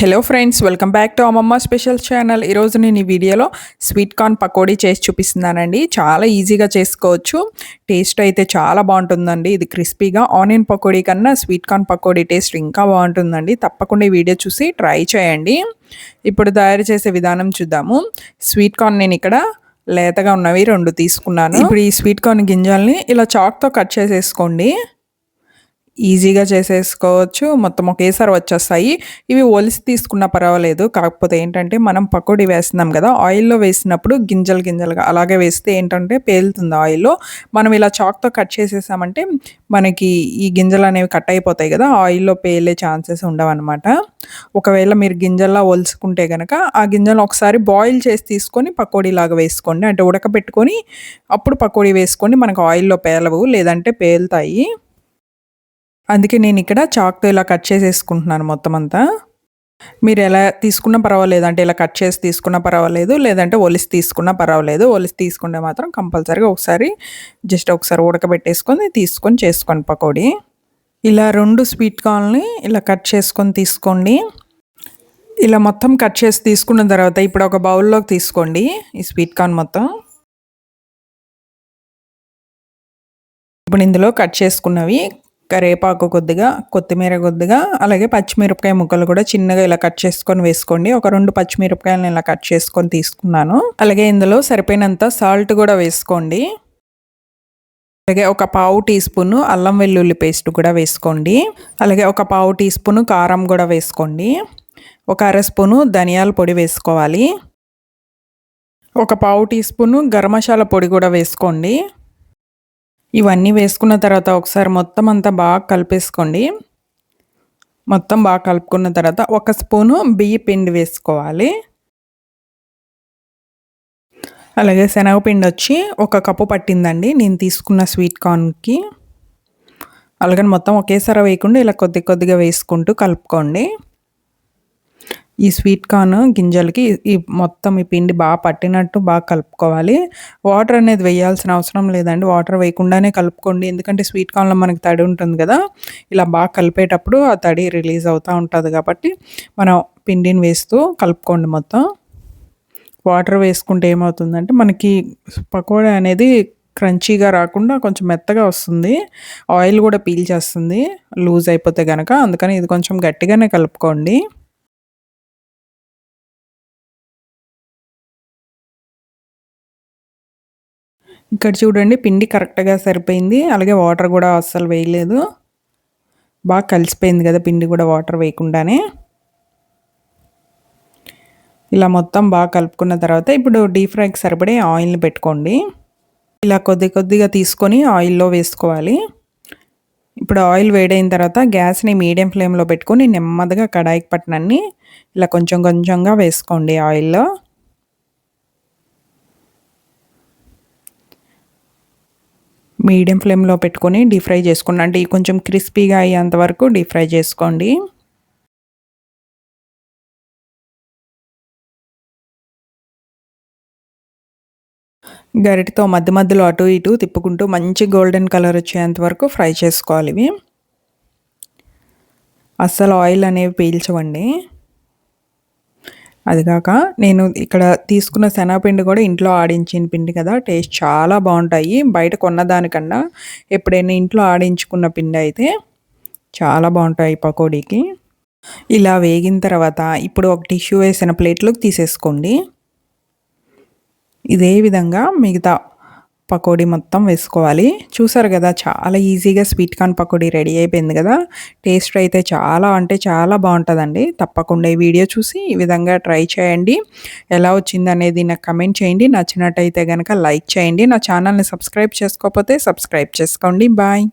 Hello friends welcome back to అమ్మమ్మ special channel ఈరోజు నేను ఈ వీడియోలో స్వీట్ కార్న్ పకోడీ చేసి చూపిస్తున్నానండి. చాలా ఈజీగా చేసుకోవచ్చు. టేస్ట్ అయితే చాలా బాగుంటుందండి. ఇది క్రిస్పీగా ఆనియన్ పకోడీ కన్నా స్వీట్ కార్న్ పకోడీ టేస్ట్ ఇంకా బాగుంటుందండి. తప్పకుండా ఈ వీడియో చూసి ట్రై చేయండి. ఇప్పుడు తయారు చేసే విధానం చూద్దాము. స్వీట్ కార్న్ నేను ఇక్కడ లేతగా ఉన్నవి రెండు తీసుకున్నాను. ఇప్పుడు ఈ స్వీట్ కార్న్ గింజల్ని ఇలా చాక్తో కట్ చేసేసుకోండి. ఈజీగా చేసేసుకోవచ్చు. మొత్తం ఒకేసారి వచ్చేస్తాయి. ఇవి ఒలిసి తీసుకున్న పర్వాలేదు. కాకపోతే ఏంటంటే మనం పకోడీ వేస్తున్నాం కదా ఆయిల్లో వేసినప్పుడు గింజలు గింజలుగా అలాగే వేస్తే ఏంటంటే పేలుతుంది ఆయిల్లో. మనం ఇలా చాక్తో కట్ చేసేసామంటే మనకి ఈ గింజలు అనేవి కట్ అయిపోతాయి కదా ఆయిల్లో పేలే ఛాన్సెస్ ఉండవన్నమాట. ఒకవేళ మీరు గింజల్లా ఒలుసుకుంటే కనుక ఆ గింజలు ఒకసారి బాయిల్ చేసి తీసుకొని పకోడీలాగా వేసుకోండి. అంటే ఉడకబెట్టుకొని అప్పుడు పకోడీ వేసుకోండి మనకు ఆయిల్లో పేలవు లేదంటే పేలుతాయి. అందుకే నేను ఇక్కడ చాక్తో ఇలా కట్ చేసేసుకుంటున్నాను మొత్తం అంతా. మీరు ఎలా తీసుకున్నా పర్వాలేదు. అంటే ఇలా కట్ చేసి తీసుకున్నా పర్వాలేదు. లేదంటే ఒలిసి తీసుకున్నా పర్వాలేదు. ఒలిసి తీసుకుంటే మాత్రం కంపల్సరీగా ఒకసారి జస్ట్ ఒకసారి ఉడకబెట్టేసుకొని తీసుకొని చేసుకోండి పకోడీ. ఇలా రెండు స్వీట్ కార్న్ని ఇలా కట్ చేసుకొని తీసుకోండి. ఇలా మొత్తం కట్ చేసి తీసుకున్న తర్వాత ఇప్పుడు ఒక బౌల్లోకి తీసుకోండి ఈ స్వీట్ కార్న్ మొత్తం. ఇప్పుడు ఇందులో కట్ చేసుకున్నవి కరివేపాకు కొద్దిగా కొత్తిమీర కొద్దిగా అలాగే పచ్చిమిరపకాయ ముక్కలు కూడా చిన్నగా ఇలా కట్ చేసుకొని వేసుకోండి. ఒక రెండు పచ్చిమిరపకాయలను ఇలా కట్ చేసుకొని తీసుకున్నాను. అలాగే ఇందులో సరిపోయినంత సాల్ట్ కూడా వేసుకోండి. అలాగే ఒక పావు టీ స్పూన్ అల్లం వెల్లుల్లి పేస్ట్ కూడా వేసుకోండి. అలాగే ఒక పావు టీ స్పూన్ కారం కూడా వేసుకోండి. ఒక అర స్పూను ధనియాల పొడి వేసుకోవాలి. ఒక పావు టీ స్పూను గరం మసాలా పొడి కూడా వేసుకోండి. ఇవన్నీ వేసుకున్న తర్వాత ఒకసారి మొత్తం అంతా బాగా కలిపేసుకోండి. మొత్తం బాగా కలుపుకున్న తర్వాత ఒక స్పూను బియ్య పిండి వేసుకోవాలి. అలాగే శనగపిండి వచ్చి ఒక కప్పు పట్టిందండి నేను తీసుకున్న స్వీట్ కార్న్కి. అలాగే మొత్తం ఒకేసారి వేయకుండా ఇలా కొద్ది కొద్దిగా వేసుకుంటూ కలుపుకోండి. ఈ స్వీట్ కార్న్ గింజలకి ఈ మొత్తం ఈ పిండి బాగా పట్టినట్టు బాగా కలుపుకోవాలి. వాటర్ అనేది వేయాల్సిన అవసరం లేదండి. వాటర్ వేయకుండానే కలుపుకోండి. ఎందుకంటే స్వీట్ కార్న్లో మనకి తడి ఉంటుంది కదా ఇలా బాగా కలిపేటప్పుడు ఆ తడి రిలీజ్ అవుతూ ఉంటుంది కాబట్టి మనం పిండిని వేస్తూ కలుపుకోండి మొత్తం. వాటర్ వేసుకుంటే ఏమవుతుందంటే మనకి పకోడా అనేది క్రంచీగా రాకుండా కొంచెం మెత్తగా వస్తుంది. ఆయిల్ కూడా పీల్చేస్తుంది లూజ్ అయిపోతే కనుక అందుకని ఇది కొంచెం గట్టిగానే కలుపుకోండి. ఇక్కడ చూడండి పిండి కరెక్ట్గా సరిపోయింది. అలాగే వాటర్ కూడా అస్సలు వేయలేదు. బాగా కలిసిపోయింది కదా పిండి కూడా వాటర్ వేయకుండానే. ఇలా మొత్తం బాగా కలుపుకున్న తర్వాత ఇప్పుడు డీప్ ఫ్రైకి సరిపడే ఆయిల్ని పెట్టుకోండి. ఇలా కొద్ది కొద్దిగా తీసుకొని ఆయిల్లో వేసుకోవాలి. ఇప్పుడు ఆయిల్ వేడైన తర్వాత గ్యాస్ని మీడియం ఫ్లేమ్లో పెట్టుకొని నెమ్మదిగా కడాయికి పట్టినన్ని ఇలా కొంచెం కొంచెంగా వేసుకోండి ఆయిల్లో మీడియం ఫ్లేమ్లో పెట్టుకొని డీప్ ఫ్రై చేసుకోండి. అంటే కొంచెం క్రిస్పీగా అయ్యేంత వరకు డీప్ ఫ్రై చేసుకోండి. గరిటితో మధ్య మధ్యలో అటు ఇటు తిప్పుకుంటూ మంచి గోల్డెన్ కలర్ వచ్చేంత వరకు ఫ్రై చేసుకోవాలి. ఇవి అస్సలు ఆయిల్ అనేవి పీల్చవండి. అది కాక నేను ఇక్కడ తీసుకున్న శనగపిండి కూడా ఇంట్లో ఆడించిన పిండి కదా టేస్ట్ చాలా బాగుంటాయి. బయట కొన్నదానికన్నా ఎప్పుడైనా ఇంట్లో ఆడించుకున్న పిండి అయితే చాలా బాగుంటాయి పకోడీకి. ఇలా వేగిన తర్వాత ఇప్పుడు ఒక టిష్యూ వేసిన ప్లేట్లోకి తీసేసుకోండి. ఇదే విధంగా మిగతా పకోడీ మొత్తం వేసుకోవాలి. చూసారు కదా చాలా ఈజీగా స్వీట్ కార్న్ పకోడీ రెడీ అయిపోయింది కదా. టేస్ట్ అయితే చాలా అంటే చాలా బాగుంటుందండి. తప్పకుండా ఈ వీడియో చూసి ఈ విధంగా ట్రై చేయండి. ఎలా వచ్చింది అనేది నాకు కమెంట్ చేయండి. నచ్చినట్టయితే కనుక లైక్ చేయండి. నా ఛానల్ని సబ్స్క్రైబ్ చేసుకోకపోతే సబ్స్క్రైబ్ చేసుకోండి. బాయ్.